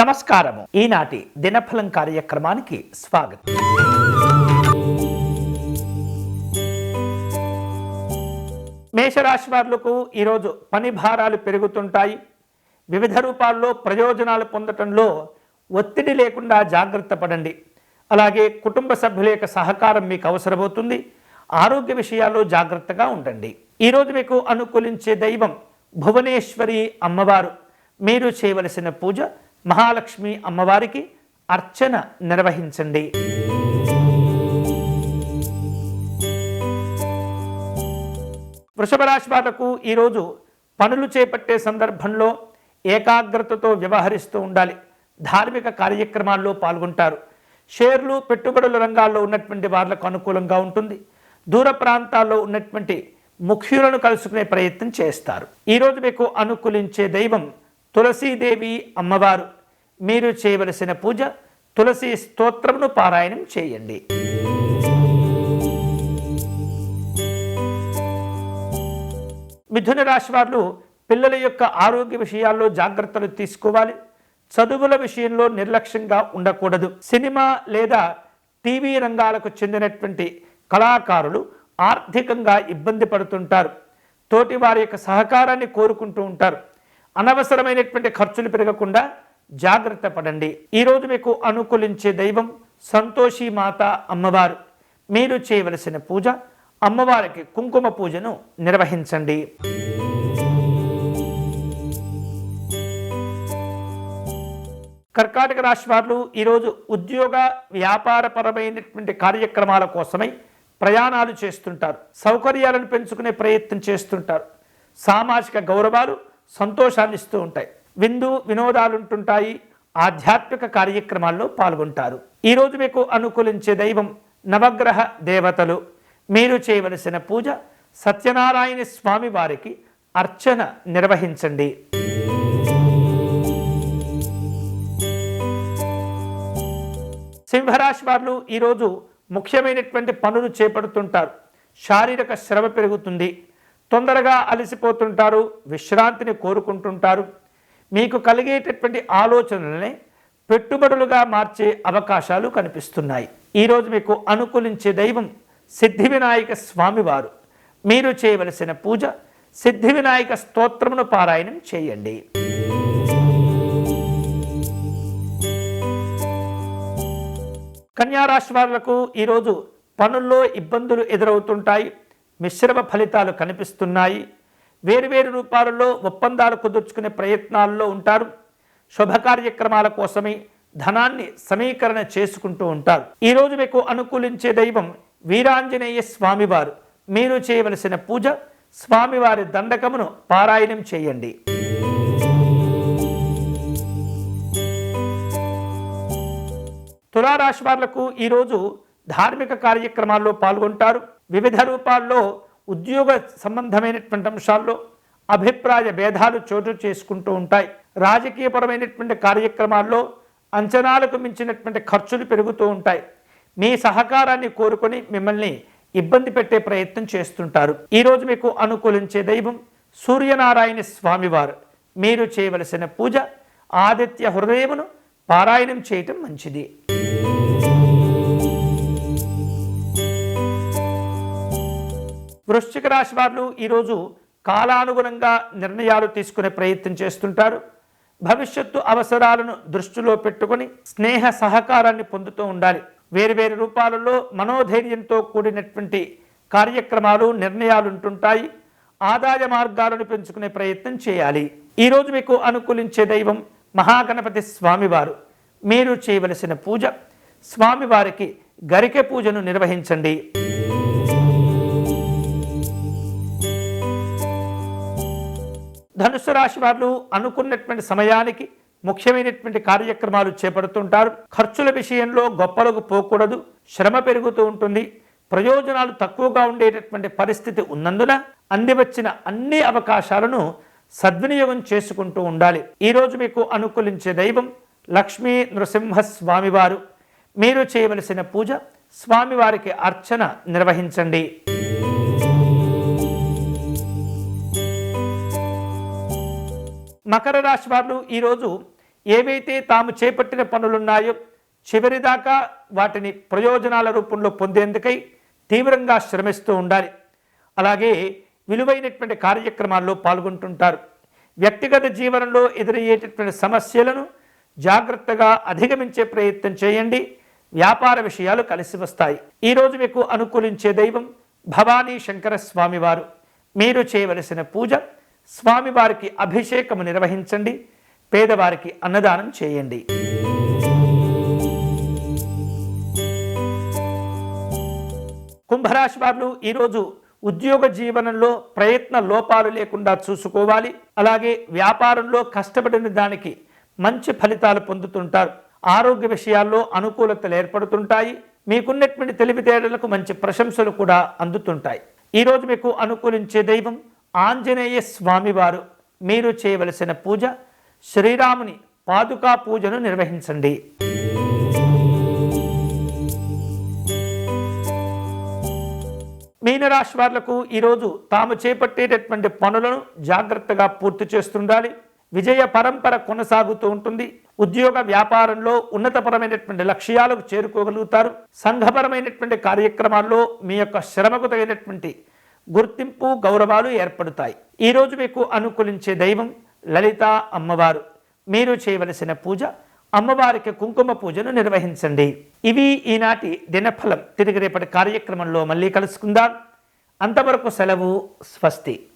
నమస్కారము. ఈనాటి దినఫలం కార్యక్రమానికి స్వాగతం. మేషరాశి వారులకు ఈరోజు పని భారాలు పెరుగుతుంటాయి. వివిధ రూపాల్లో ప్రయోజనాలు పొందటంలో ఒత్తిడి లేకుండా జాగ్రత్త పడండి. అలాగే కుటుంబ సభ్యుల యొక్క సహకారం మీకు అవసరమవుతుంది. ఆరోగ్య విషయాల్లో జాగ్రత్తగా ఉండండి. ఈరోజు మీకు అనుకూలించే దైవం భువనేశ్వరి అమ్మవారు. మీరు చేయవలసిన పూజ మహాలక్ష్మి అమ్మవారికి అర్చన నిర్వహించండి. వృషభ రాశి వాళ్ళకు ఈరోజు పనులు చేపట్టే సందర్భంలో ఏకాగ్రతతో వ్యవహరిస్తూ ఉండాలి. ధార్మిక కార్యక్రమాల్లో పాల్గొంటారు. షేర్లు పెట్టుబడుల రంగాల్లో ఉన్నటువంటి వాళ్ళకు అనుకూలంగా ఉంటుంది. దూర ప్రాంతాల్లో ఉన్నటువంటి ముఖ్యులను కలుసుకునే ప్రయత్నం చేస్తారు. ఈరోజు మీకు అనుకూలించే దైవం తులసీదేవి అమ్మవారు. మీరు చేయవలసిన పూజ తులసి స్తోత్రమును పారాయణం చేయండి. మిథున రాశి వారు పిల్లల యొక్క ఆరోగ్య విషయాల్లో జాగ్రత్తలు తీసుకోవాలి. చదువుల విషయంలో నిర్లక్ష్యంగా ఉండకూడదు. సినిమా లేదా టీవీ రంగాలకు చెందినటువంటి కళాకారులు ఆర్థికంగా ఇబ్బంది పడుతుంటారు. తోటి వారి యొక్క సహకారాన్ని కోరుకుంటూ ఉంటారు. అనవసరమైనటువంటి ఖర్చులు పెరగకుండా జాగ్రత్త పడండి. ఈరోజు మీకు అనుకూలించే దైవం సంతోషి మాత అమ్మవారు. మీరు చేయవలసిన పూజ అమ్మవారికి కుంకుమ పూజను నిర్వహించండి. కర్కాటక రాశి వారు ఈరోజు ఉద్యోగ వ్యాపారపరమైనటువంటి కార్యక్రమాల కోసమై ప్రయాణాలు చేస్తుంటారు. సౌకర్యాలను పెంచుకునే ప్రయత్నం చేస్తుంటారు. సామాజిక గౌరవాలు సంతోషాన్ని ఇస్తూ ఉంటాయి. విందు వినోదాలు ఉంటుంటాయి ఆధ్యాత్మిక కార్యక్రమాల్లో పాల్గొంటారు. ఈరోజు మీకు అనుకూలించే దైవం నవగ్రహ దేవతలు. మీరు చేయవలసిన పూజ సత్యనారాయణ స్వామి వారికి అర్చన నిర్వహించండి. సింహరాశి వారు ఈరోజు ముఖ్యమైనటువంటి పనులు చేపడుతుంటారు. శారీరక శ్రమ పెరుగుతుంది. తొందరగా అలసిపోతుంటారు విశ్రాంతిని కోరుకుంటుంటారు. మీకు కలిగేటటువంటి ఆలోచనల్ని పెట్టుబడులుగా మార్చే అవకాశాలు కనిపిస్తున్నాయి. ఈరోజు మీకు అనుకూలించే దైవం సిద్ధి వినాయక స్వామివారు. మీరు చేయవలసిన పూజ సిద్ధి వినాయక స్తోత్రమును పారాయణం చేయండి. కన్యారాశి వారులకు ఈరోజు పనుల్లో ఇబ్బందులు ఎదురవుతుంటాయి. మిశ్రమ ఫలితాలు కనిపిస్తున్నాయి. వేరువేరు రూపాలలో ఒప్పందాలు కుదుర్చుకునే ప్రయత్నాల్లో ఉంటారు. శుభ కార్యక్రమాల కోసమే ధనాన్ని సమీకరణ చేసుకుంటూ ఉంటారు. ఈరోజు మీకు అనుకూలించే దైవం వీరాంజనేయ స్వామివారు. మీరు చేయవలసిన పూజ స్వామివారి దండకమును పారాయణం చేయండి. తులారాశి వారులకు ఈరోజు ధార్మిక కార్యక్రమాల్లో పాల్గొంటారు. వివిధ రూపాల్లో ఉద్యోగ సంబంధమైనటువంటి అంశాల్లో అభిప్రాయ భేదాలు చోటు చేసుకుంటూ ఉంటాయి. రాజకీయపరమైనటువంటి కార్యక్రమాల్లో అంచనాలకు మించినటువంటి ఖర్చులు పెరుగుతూ ఉంటాయి. మీ సహకారాన్ని కోరుకొని మిమ్మల్ని ఇబ్బంది పెట్టే ప్రయత్నం చేస్తుంటారు. ఈరోజు మీకు అనుకూలించే దైవం సూర్యనారాయణ స్వామివారు. మీరు చేయవలసిన పూజ ఆదిత్య హృదయమును పారాయణం చేయటం మంచిది. వృశ్చిక రాశి వారు ఈరోజు కాలానుగుణంగా నిర్ణయాలు తీసుకునే ప్రయత్నం చేస్తుంటారు. భవిష్యత్తు అవసరాలను దృష్టిలో పెట్టుకొని స్నేహ సహకారాన్ని పొందుతూ ఉండాలి. వేరువేరు రూపాలలో మనోధైర్యంతో కూడినటువంటి కార్యక్రమాలు నిర్ణయాలు ఉంటుంటాయి ఆదాయ మార్గాలను పెంచుకునే ప్రయత్నం చేయాలి. ఈరోజు మీకు అనుకూలించే దైవం మహాగణపతి స్వామివారు. మీరు చేయవలసిన పూజ స్వామివారికి గరికె పూజను నిర్వహించండి. ధనుసు రాశి వారు అనుకున్నటువంటి సమయానికి ముఖ్యమైనటువంటి కార్యక్రమాలు చేపడుతుంటారు. ఖర్చుల విషయంలో గొప్పలకు పోకూడదు శ్రమ పెరుగుతూ ఉంటుంది ప్రయోజనాలు తక్కువగా ఉండేటటువంటి పరిస్థితి ఉన్నందున అందివచ్చిన అన్ని అవకాశాలను సద్వినియోగం చేసుకుంటూ ఉండాలి. ఈరోజు మీకు అనుకూలించే దైవం లక్ష్మీ నృసింహ స్వామివారు మీరు చేయవలసిన పూజ స్వామివారికి అర్చన నిర్వహించండి. మకర రాశి వారు ఈరోజు ఏవైతే తాము చేపట్టిన పనులున్నాయో చివరిదాకా వాటిని ప్రయోజనాల రూపంలో పొందేందుకై తీవ్రంగా శ్రమిస్తూ ఉండాలి. అలాగే విలువైనటువంటి కార్యక్రమాల్లో పాల్గొంటుంటారు. వ్యక్తిగత జీవనంలో ఎదురయ్యేటటువంటి సమస్యలను జాగ్రత్తగా అధిగమించే ప్రయత్నం చేయండి. వ్యాపార విషయాలు కలిసి వస్తాయి. ఈరోజు మీకు అనుకూలించే దైవం భవానీ శంకర స్వామివారు మీరు చేయవలసిన పూజ స్వామివారికి అభిషేకము నిర్వహించండి పేదవారికి అన్నదానం చేయండి. కుంభరాశి వారు ఈరోజు ఉద్యోగ జీవనంలో ప్రయత్న లోపాలు లేకుండా చూసుకోవాలి. అలాగే వ్యాపారంలో కష్టపడిన దానికి మంచి ఫలితాలు పొందుతుంటారు. ఆరోగ్య విషయాల్లో అనుకూలతలు ఏర్పడుతుంటాయి. మీకున్నటువంటి తెలివితేటలకు మంచి ప్రశంసలు కూడా అందుతుంటాయి. ఈరోజు మీకు అనుకూలించే దైవం ఆంజనేయ స్వామివారు మీరు చేయవలసిన పూజ శ్రీరాముని పాదుకా పూజను నిర్వహించండి. మీనరాశి వాళ్ళకు ఈరోజు తాము చేపట్టేటటువంటి పనులను జాగ్రత్తగా పూర్తి చేస్తుండాలి. విజయ పరంపర కొనసాగుతూ ఉంటుంది. ఉద్యోగ వ్యాపారంలో ఉన్నతపరమైనటువంటి లక్ష్యాలకు చేరుకోగలుగుతారు. సంఘపరమైనటువంటి కార్యక్రమాల్లో మీ యొక్క శ్రమకు తగినటువంటి గుర్తింపు గౌరవాలు ఏర్పడతాయి. ఈరోజు మీకు అనుకూలించే దైవం లలిత అమ్మవారు. మీరు చేయవలసిన పూజ అమ్మవారికి కుంకుమ పూజను నిర్వహించండి. ఇవి ఈనాటి దినఫలం. తిరిగి రేపటి కార్యక్రమంలో మళ్ళీ కలుసుకుందాం. అంతవరకు సెలవు స్వస్తి.